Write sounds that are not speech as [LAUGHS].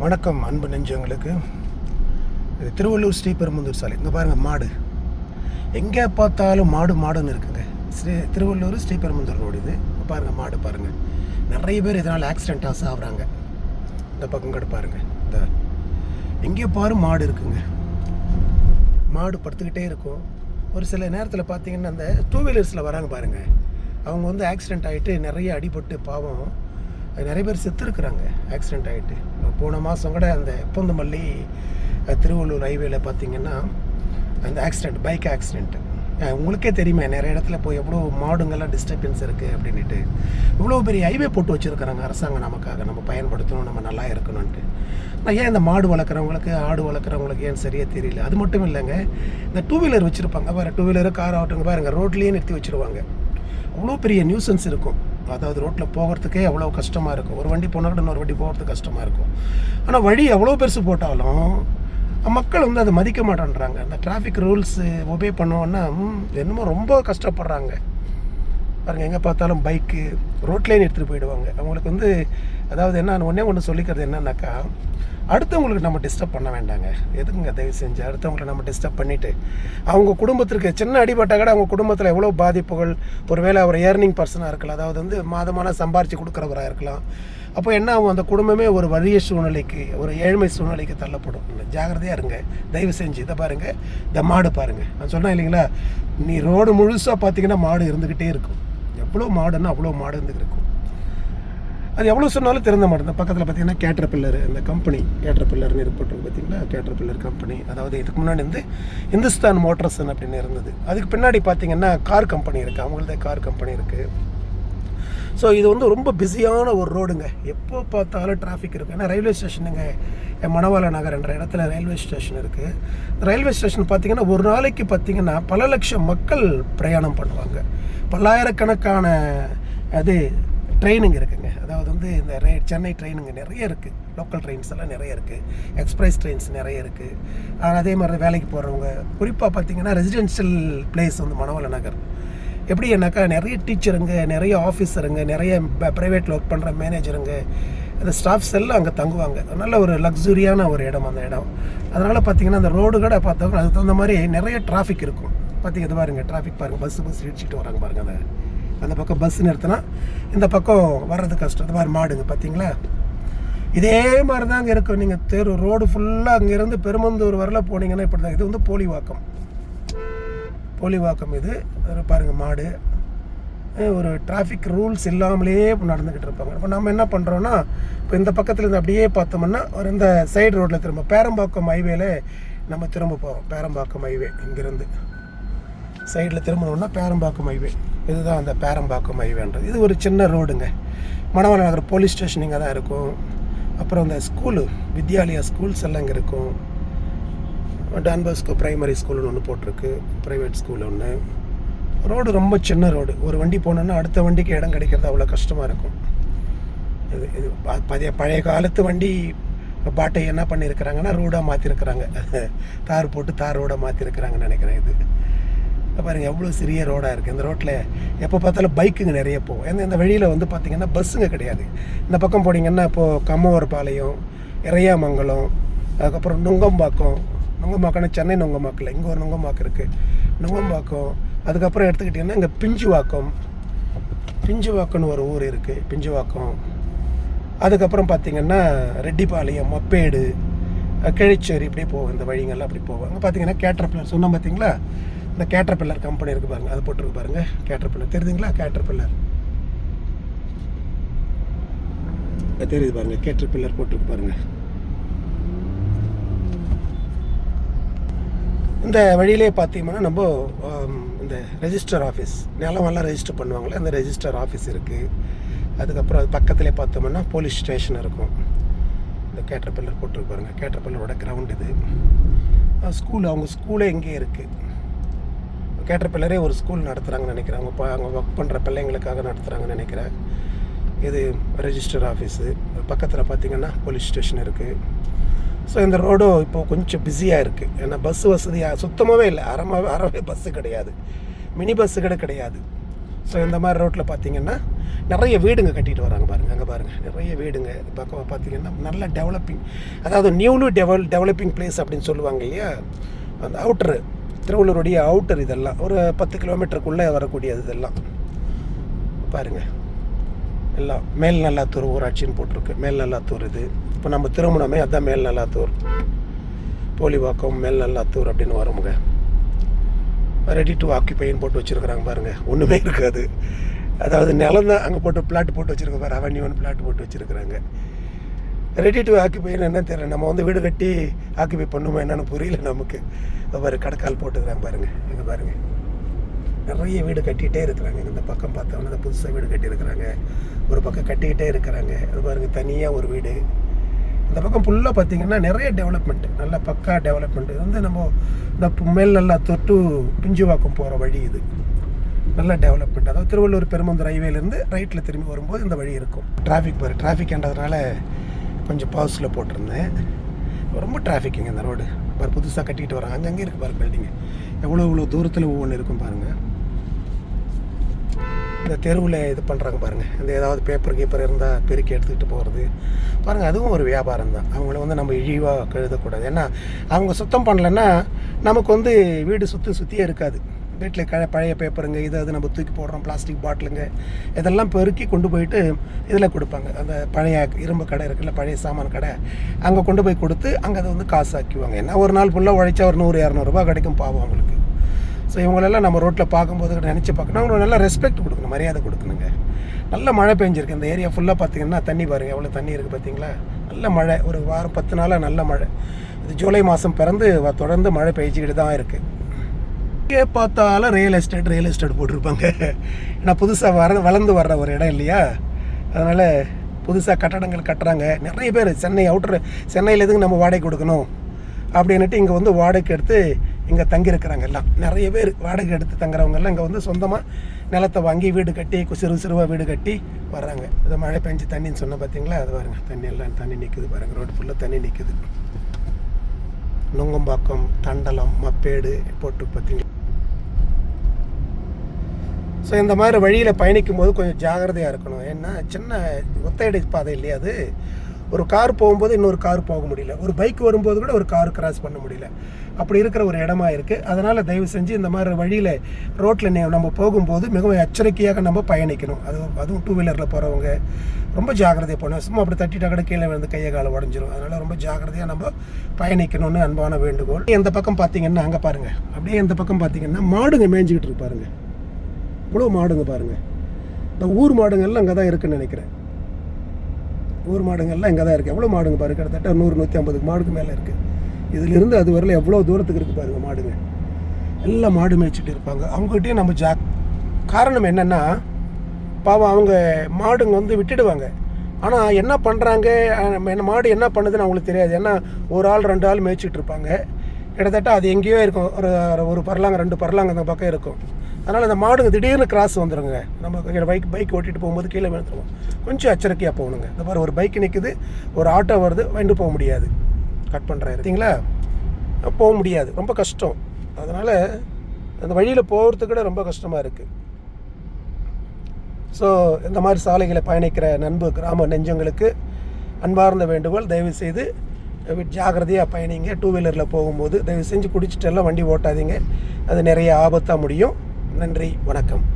வணக்கம் அன்பு நெஞ்சவங்களுக்கு இது திருவள்ளூர் ஸ்ரீபெரும்புதூர் சாலை. இங்கே பாருங்கள் மாடு. எங்கே பார்த்தாலும் மாடு மாடுன்னு இருக்குங்க. ஸ்ரீ திருவள்ளூர் ஸ்ரீபெரும்புதூர் ரோடு இது. இங்க மாடு பாருங்கள் நிறைய பேர் இதனால் ஆக்சிடென்ட்டாக ஆசை இந்த பக்கம் கூட பாருங்கள் இந்த எங்கே பாரு மாடு இருக்குங்க. மாடு படுத்துக்கிட்டே இருக்கும். ஒரு சில நேரத்தில் பார்த்தீங்கன்னா அந்த டூ வீலர்ஸில் வராங்க பாருங்கள் அவங்க வந்து ஆக்சிடென்ட் ஆகிட்டு நிறைய அடிபட்டு பாவம். நிறைய பேர் செத்துருக்குறாங்க ஆக்சிடென்ட் ஆகிட்டு போன மாதம் கூட அந்த பூந்தமல்லி திருவள்ளூர் ஹைவேல பார்த்தீங்கன்னா அந்த ஆக்சிடெண்ட் பைக் ஆக்சிடெண்ட்டு உங்களுக்கே தெரியுமே நிறைய இடத்துல போய் எவ்வளோ மாடுங்கள்லாம் டிஸ்டர்பன்ஸ் இருக்குது அப்படின்ட்டு இவ்வளோ பெரிய ஹைவே போட்டு வச்சுருக்குறாங்க அரசாங்கம் நமக்காக. நம்ம பயன்படுத்தணும் நம்ம நல்லா இருக்கணும்ன்ட்டு. நான் ஏன் இந்த மாடு வளர்க்குறவங்களுக்கு ஆடு வளர்க்குறவங்களுக்கு ஏன் சரியாக தெரியல? அது மட்டும் இல்லைங்க இந்த டூ வீலர் வச்சுருப்பாங்க. வேறு டூ வீலரு கார் ஆகட்டும் பாருங்கள் ரோட்லேயே நிறுத்தி வச்சுருவாங்க. அவ்வளோ பெரிய நியூசன்ஸ் இருக்கும். அதாவது ரோட்டில் போகிறதுக்கே அவ்வளோ கஷ்டமாக இருக்கும் ஒரு வண்டி போனால் கூட இன்னொரு வண்டி போகிறதுக்கு கஷ்டமாக இருக்கும். ஆனால் வழி எவ்வளோ பெருசு போட்டாலும் மக்கள் வந்து அதை மதிக்க மாட்டேன்றாங்க. அந்த டிராஃபிக் ரூல்ஸு ஒபே பண்ணோன்னா என்னமோ ரொம்ப கஷ்டப்படுறாங்க. பாருங்கள் எங்கே பார்த்தாலும் பைக்கு ரோட்லேயே எடுத்துகிட்டு போயிடுவாங்க. அவங்களுக்கு வந்து அதாவது என்ன ஒன்றே ஒன்று சொல்லிக்கிறது என்னன்னாக்கா அடுத்தவங்களுக்கு நம்ம டிஸ்டர்ப் பண்ண வேண்டாங்க. எதுக்குங்க தயவு செஞ்சு அடுத்தவங்களை நம்ம டிஸ்டர்ப் பண்ணிவிட்டு அவங்க குடும்பத்திற்கு சின்ன அடிபட்டால் கூட அவங்க குடும்பத்தில் எவ்வளோ பாதிப்புகள் ஒருவேளை அவர் ஏர்னிங் பர்சனாக இருக்கலாம் அதாவது வந்து மாதமான சம்பாரித்து கொடுக்குறவராக இருக்கலாம். அப்போ என்ன ஆகும் அந்த குடும்பமே ஒரு வறிய சூழ்நிலைக்கு ஒரு ஏழ்மை சூழ்நிலைக்கு தள்ளப்படும். ஜாகிரதையாக இருங்க. தயவு செஞ்சு இதை பாருங்கள் இந்த மாடு பாருங்கள் நான் சொன்னேன் இல்லைங்களா? நீ ரோடு முழுசாக பார்த்தீங்கன்னா மாடு இருந்துக்கிட்டே இருக்கும். எவ்வளோ மாடுன்னா அவ்வளோ மாடு இருந்துக்கிட்டு இருக்கும். அது எவ்வளோ சொன்னாலும் திறந்த மாட்டேன். பக்கத்தில் பார்த்தீங்கன்னா கேட்டர் பில்லர் இந்த கம்பெனி கேட்டர் பில்லர்னு இருப்பட்டு பார்த்தீங்களா கேட்டர் பில்லர் கம்பெனி அதாவது இதுக்கு முன்னாடி வந்து இந்துஸ்தான் மோட்டர்ஸன் அப்படின்னு இருந்தது. அதுக்கு பின்னாடி பார்த்தீங்கன்னா கார் கம்பெனி இருக்குது அவங்களதே கார் கம்பெனி இருக்குது ஸோ இது வந்து ரொம்ப பிஸியான ஒரு ரோடுங்க எப்போ பார்த்தாலும் டிராஃபிக் இருக்குது ஏன்னா ரயில்வே ஸ்டேஷனுங்க மணவாள நகர் என்ற இடத்துல ரயில்வே ஸ்டேஷன் இருக்குது ரயில்வே ஸ்டேஷன் பார்த்தீங்கன்னா ஒரு நாளைக்கு பார்த்தீங்கன்னா பல லட்சம் மக்கள் பிரயாணம் பண்ணுவாங்க. பல்லாயிரக்கணக்கான அது ட்ரெயினுங்க இருக்குங்க. அதாவது வந்து இந்த ரே சென்னை ட்ரெயினுங்க நிறைய இருக்குது லோக்கல் ட்ரெயின்ஸ் எல்லாம் நிறைய இருக்குது எக்ஸ்பிரஸ் ட்ரெயின்ஸ் நிறைய இருக்குது அதே மாதிரி வேலைக்கு போகிறவங்க குறிப்பாக பார்த்தீங்கன்னா ரெசிடென்ஷியல் பிளேஸ் வந்து மணவாள நகர். எப்படி என்னாக்கா நிறைய டீச்சருங்க நிறைய ஆஃபீஸருங்க நிறைய ப்ரைவேட்டில் ஒர்க் பண்ணுற மேனேஜருங்க. அந்த ஸ்டாஃப்ஸ் எல்லாம் அங்கே தங்குவாங்க. நல்ல ஒரு லக்ஸுரியான ஒரு இடம் அந்த இடம். அதனால் பார்த்தீங்கன்னா அந்த ரோடு கூட பார்த்தவங்க அதுக்கு தகுந்த மாதிரி நிறைய டிராஃபிக் இருக்கும். பார்த்தீங்க இது பாருங்கள் டிராஃபிக் பாருங்கள் பஸ்ஸு பஸ் இடிச்சிட்டு வராங்க பாருங்க அந்த அந்த பக்கம் பஸ் நிறுத்தினா இந்த பக்கம் வர்றது கஷ்டம். இந்த மாதிரி மாடுங்க பார்த்தீங்களா இதே மாதிரி தான் அங்கே இருக்கும். நீங்கள் தெரு ரோடு ஃபுல்லாக அங்கேருந்து பெருமந்தூர் வரல போனீங்கன்னா இப்படி தான் இது வந்து போலிவாக்கம். போலிவாக்கம் இது. பாருங்கள் மாடு. ஒரு டிராஃபிக் ரூல்ஸ் இல்லாமலே நடந்துக்கிட்டு இருப்பாங்க. இப்போ நம்ம என்ன பண்ணுறோன்னா இப்போ இந்த பக்கத்துலேருந்து அப்படியே பார்த்தோம்னா ஒரு இந்த சைடு ரோட்டில் திரும்ப பேரம்பாக்கம் ஹைவேல நம்ம திரும்ப போகிறோம் பேரம்பாக்கம் ஹைவே இங்கேருந்து. சைடில் திரும்பணும்னா பேரம்பாக்கம் ஹைவே இதுதான் அந்த பேரம்பாக்கம் ஹைவேன்றது. இது ஒரு சின்ன ரோடுங்க. மணவாள நகர் போலீஸ் ஸ்டேஷன் இங்கே தான் இருக்கும். அப்புறம் இந்த ஸ்கூலு வித்யாலயா ஸ்கூல்ஸ் எல்லாம் இங்கே இருக்கும். டான்பாஸ்கோ ப்ரைமரி ஸ்கூல்னு ஒன்று போட்டிருக்கு. ப்ரைவேட் ஸ்கூல் ஒன்று ரோடு ரொம்ப சின்ன ரோடு. ஒரு வண்டி போனோன்னா அடுத்த வண்டிக்கு இடம் கிடைக்கிறது அவ்வளோ கஷ்டமாக இருக்கும். இது இது ப- பழைய பழைய காலத்து வண்டி பாட்டை என்ன பண்ணியிருக்கிறாங்கன்னா ரோடாக மாற்றிருக்கிறாங்க [LAUGHS] தார் போட்டு தார் ரோடாக மாற்றிருக்கிறாங்கன்னு நினைக்கிறேன் இது. பாருங்கள் எவ்வளோ சிறிய ரோடாக இருக்குது இந்த ரோட்டில் எப்போ பார்த்தாலும் பைக்குங்க நிறைய போகும். ஏன்னா இந்த வழியில் வந்து பார்த்திங்கன்னா பஸ்ஸுங்க கிடையாது. இந்த பக்கம் போனீங்கன்னா இப்போது கம்மவரப்பாளையம் இறையாமங்கலம் அதுக்கப்புறம் நுங்கம்பாக்கம். நுங்கம்பாக்கம்னா சென்னை நுங்கம்பாக்கில் இங்கே ஒரு நுங்கம்பாக்கம் இருக்குது நுங்கம்பாக்கம் அதுக்கப்புறம் எடுத்துக்கிட்டிங்கன்னா இங்கே பிஞ்சுவாக்கம். பிஞ்சுவாக்கம்னு ஒரு ஊர் இருக்குது பிஞ்சுவாக்கம். அதுக்கப்புறம் பார்த்திங்கன்னா ரெட்டிப்பாளையம் மப்பேடு கிழிச்சேரி இப்படியே போகும் இந்த வழிங்கெல்லாம் அப்படி போவாங்க. அங்கே பார்த்தீங்கன்னா கேட்டர் பில்லர் சொன்னோம் பார்த்தீங்களா இந்த கேட்டர் பில்லர் கம்பெனி இருக்குது பாருங்க. அது போட்டிருக்கு பாருங்க. கேட்டர் பில்லர் தெரியுதுங்களா? கேட்டர் பில்லர் தெரியுது பாருங்க. கேட்டர் பில்லர் போட்டிருக்கு பாருங்க. இந்த வழியிலே பார்த்தீங்கன்னா நம்ம இந்த ரெஜிஸ்டர் ஆஃபீஸ் நிலமெல்லாம் ரெஜிஸ்டர் பண்ணுவாங்களே அந்த ரெஜிஸ்டர் ஆஃபீஸ் இருக்குது அதுக்கப்புறம் அது பக்கத்துலேயே பார்த்தோம்னா போலீஸ் ஸ்டேஷன் இருக்கும். இந்த கேட்டர்பில்லர் போட்டிருக்கு பாருங்க. கேட்டர்பில்லரோட கிரவுண்ட் இது. ஸ்கூல் அவங்க ஸ்கூலே இங்கே இருக்குது கேட்டர்பில்லரே ஒரு ஸ்கூல் நடத்துகிறாங்கன்னு நினைக்கிறேன். அவங்க ப- அவங்க ஒர்க் பண்ணுற பிள்ளைங்களுக்காக நடத்துகிறாங்கன்னு நினைக்கிறேன். இது ரெஜிஸ்டர் ஆஃபீஸு பக்கத்தில் பார்த்திங்கன்னா போலீஸ் ஸ்டேஷன் இருக்குது ஸோ இந்த ரோடும் இப்போ கொஞ்சம் பிஸியாக இருக்குது ஏன்னா பஸ் வசதியாக சுத்தமாகவே இல்லை. அறமாகவே அறவே பஸ்ஸு கிடையாது. மினி பஸ்ஸு கூட கிடையாது. ஸோ இந்த மாதிரி ரோட்டில் பார்த்தீங்கன்னா நிறைய வீடுங்க கட்டிட்டு வராங்க பாருங்கள் அங்கே பாருங்கள் நிறைய வீடுங்க. பக்கம் பார்த்தீங்கன்னா நல்ல டெவலப்பிங் அதாவது நியூலி டெவல் டெவலப்பிங் பிளேஸ் அப்படின்னு சொல்லுவாங்க இல்லையா? அந்த அவுட்டரு திருவள்ளூருடைய அவுட்டர் இதெல்லாம். ஒரு பத்து கிலோமீட்டருக்குள்ளே வரக்கூடியது இதெல்லாம். பாருங்கள் எல்லாம் மேல் நல்லாத்தூர் ஊராட்சின்னு போட்டிருக்கு. மேல் நல்லாத்தூர் இது. இப்போ நம்ம திருமணமே அதுதான் மேல் நல்லாத்தூர் போலிவாக்கம் மேல் நல்லாத்தூர் அப்படின்னு வருமுங்க. ரெடி டு ஆக்கிபைன்னு போட்டு வச்சுருக்குறாங்க பாருங்கள் ஒன்றுமே இருக்காது. அதாவது நிலம் தான் அங்கே போட்டு பிளாட் போட்டு வச்சுருக்க பாரு. அவன்யூன்னு பிளாட் போட்டு வச்சுருக்குறாங்க. ரெடி டு ஆக்கிபைன்னு என்ன தெரியல. நம்ம வந்து வீடு கட்டி ஆக்கிபை பண்ணுமா என்னன்னு புரியல நமக்கு. பாரு கடக்கால் போட்டுக்கிறாங்க பாருங்கள் இங்கே பாருங்கள் நிறைய வீடு கட்டிகிட்டே இருக்கிறாங்க. இந்த பக்கம் பார்த்தோம்னா புதுசாக வீடு கட்டியிருக்கிறாங்க. ஒரு பக்கம் கட்டிக்கிட்டே இருக்கிறாங்க. அது பாருங்க தனியாக ஒரு வீடு. இந்த பக்கம் ஃபுல்லாக பார்த்தீங்கன்னா நிறைய டெவலப்மெண்ட் நல்ல பக்கா டெவலப்மெண்ட் இது வந்து நம்ம இந்த மேல் நல்லா தொட்டு பிஞ்சுவாக்கம் போகிற வழி இது. நல்ல டெவலப்மெண்ட் அதாவது திருவள்ளூர் பெருமந்தூர் ஹைவேலேருந்து ரைட்டில் திரும்பி வரும்போது இந்த வழி இருக்கும். டிராஃபிக் பாரு டிராஃபிக்ன்றதுனால கொஞ்சம் பாஸில் போட்டிருந்தேன். ரொம்ப டிராஃபிக்குங்க இந்த ரோடு பாரு புதுசாக கட்டிக்கிட்டு வராங்க. அங்கங்கே இருக்குது பாரு பில்டிங்கு எவ்வளோ இவ்வளோ தூரத்தில் ஒவ்வொன்று இருக்கும் பாருங்கள் இந்த தெருவில் இது பண்ணுறாங்க பாருங்கள் இந்த ஏதாவது பேப்பர் கீப்பர் இருந்தால் பெருக்கி எடுத்துக்கிட்டு போகிறது பாருங்கள் அதுவும் ஒரு வியாபாரம் தான். அவங்கள வந்து நம்ம இழிவாக கழுதக்கூடாது ஏன்னா அவங்க சுத்தம் பண்ணலைன்னா நமக்கு வந்து வீடு சுற்றி சுற்றியே இருக்காது. வீட்டில் க பழைய பேப்பருங்க இது அது நம்ம தூக்கி போடுறோம் பிளாஸ்டிக் பாட்டிலுங்க இதெல்லாம் பெருக்கி கொண்டு போயிட்டு இதில் கொடுப்பாங்க. அந்த பழைய இரும்பு கடை இருக்குல்ல பழைய சாமான கடை அங்கே கொண்டு போய் கொடுத்து அங்கே அதை வந்து காசு ஆக்கிவாங்க என்ன ஒரு நாள் ஃபுல்லாக உழைச்சா ஒரு நூறு இரநூறுபா கிடைக்கும் பாவம் அவங்களுக்கு. ஸோ இவங்களெல்லாம் நம்ம ரோட்டில் பார்க்கும்போது நினச்சி பார்க்கணும். அவங்களுக்கு நல்லா ரெஸ்பெக்ட் கொடுக்கணும் மரியாதை கொடுக்கணுங்க. நல்ல மழை பெஞ்சிருக்கு. இந்த ஏரியா ஃபுல்லாக பார்த்தீங்கன்னா தண்ணி பாருங்க. எவ்வளோ தண்ணி இருக்குது பார்த்தீங்களா? நல்ல மழை. ஒரு வாரம் பத்து நாளாக நல்ல மழை. இது ஜூலை மாதம் பிறந்து தொடர்ந்து மழை பெய்ஞ்சிக்கிட்டு தான் இருக்குது எங்கே பார்த்தாலும் ரியல் எஸ்டேட் ரியல் எஸ்டேட் போட்டிருப்பாங்க. ஏன்னா புதுசாக வர வளர்ந்து வர்ற ஒரு இடம் இல்லையா? அதனால் புதுசாக கட்டடங்கள் கட்டுறாங்க. நிறைய பேர் சென்னை அவுட்ரு சென்னையில் எதுக்கு நம்ம வாடகை கொடுக்கணும்? அப்படின்னுட்டு இங்கே வந்து வாடகைக்கு எடுத்து இங்கே தங்கியிருக்கிறாங்க எல்லாம். நிறைய பேர் வாடகை எடுத்து தங்குறவங்கெல்லாம் இங்கே வந்து சொந்தமாக நிலத்தை வாங்கி வீடு கட்டி சிறு சிறுவாக வீடு கட்டி வர்றாங்க. இது மழை பெஞ்சு தண்ணின்னு சொன்ன பார்த்தீங்களா அது பாருங்கள் தண்ணி எல்லாம் தண்ணி நிற்குது பாருங்கள் ரோடு ஃபுல்லாக தண்ணி நிற்குது நுங்கம்பாக்கம் தண்டலம் மப்பேடு போட்டு பார்த்தீங்களா ஸோ இந்த மாதிரி வழியில் பயணிக்கும் போது கொஞ்சம் ஜாகிரதையாக இருக்கணும். ஏன்னா சின்ன ஒத்தையடி பாதை இல்லையா அது? ஒரு கார் போகும்போது இன்னொரு கார் போக முடியல. ஒரு பைக் வரும்போது கூட ஒரு கார் கிராஸ் பண்ண முடியல. அப்படி இருக்கிற ஒரு இடமா இருக்குது அதனால் தயவு செஞ்சு இந்த மாதிரி வழியில் ரோட்டில் நம்ம போகும்போது மிகவும் எச்சரிக்கையாக நம்ம பயணிக்கணும். அது அதுவும் டூ வீலரில் போகிறவங்க ரொம்ப ஜாக்கிரதையாக போகணும் சும்மா அப்படி தட்டிட்டா கூட கீழே விழுந்து கையை காலை உடஞ்சிரும். அதனால் ரொம்ப ஜாக்கிரதையாக நம்ம பயணிக்கணும்னு அன்பான வேண்டுகோள். இந்த பக்கம் பார்த்தீங்கன்னா அங்கே பாருங்கள் அப்படியே இந்த பக்கம் பார்த்தீங்கன்னா மாடுங்க மேய்ஞ்சிக்கிட்டு இருப்பாருங்க இவ்வளோ மாடுங்க பாருங்கள் இந்த ஊர் மாடுங்கள்லாம் அங்கே தான் இருக்குன்னு நினைக்கிறேன். ஊர் மாடுங்கள்லாம் இங்கே தான் இருக்குது எவ்வளோ மாடுங்க பாருங்க கிட்டத்தட்ட நூறு நூற்றி ஐம்பது மாடுக்கு மேலே இருக்குது இதிலிருந்து அது வரல எவ்வளோ தூரத்துக்கு இருக்குது பாருங்க மாடுங்க. எல்லாம் மாடு மேய்ச்சிட்டு இருப்பாங்க. அவங்ககிட்டயும் நம்ம ஜா காரணம் என்னென்னா பாவம் அவங்க மாடுங்க வந்து விட்டுடுவாங்க. ஆனால் என்ன பண்ணுறாங்க என்ன மாடு என்ன பண்ணுதுன்னு அவங்களுக்கு தெரியாது. ஏன்னா ஒரு ஆள் ரெண்டு ஆள் மேய்ச்சிட்டு இருப்பாங்க. கிட்டத்தட்ட அது எங்கேயோ இருக்கும். ஒரு ஒரு பரலாங்க ரெண்டு பரலாங்க அந்த பக்கம் இருக்கும். அதனால் அந்த மாடுங்க திடீர்னு கிராஸ் வந்துடுங்க நம்ம பைக் பைக் ஓட்டிட்டு போகும்போது கீழே விழுந்துருவோம். கொஞ்சம் எச்சரிக்கையாக போகணுங்க. இந்த மாதிரி ஒரு பைக் நிற்குது ஒரு ஆட்டோ வருது வந்து போக முடியாது. கட் பண்ணுறேன் சரிங்களா? போக முடியாது. ரொம்ப கஷ்டம். அதனால் அந்த வழியில் போகிறதுக்கு கூட ரொம்ப கஷ்டமாக இருக்குது ஸோ இந்த மாதிரி சாலைகளை பயணிக்கிற நண்பு கிராம நெஞ்சங்களுக்கு அன்பார்ந்த வேண்டுகோள் தயவு செய்து ஜாகிரதையாக பயணிங்க. டூ வீலரில் போகும்போது தயவு செஞ்சு குடிச்சிட்டு எல்லாம் வண்டி ஓட்டாதீங்க. அது நிறைய ஆபத்தாக முடியும். நன்றி வணக்கம்.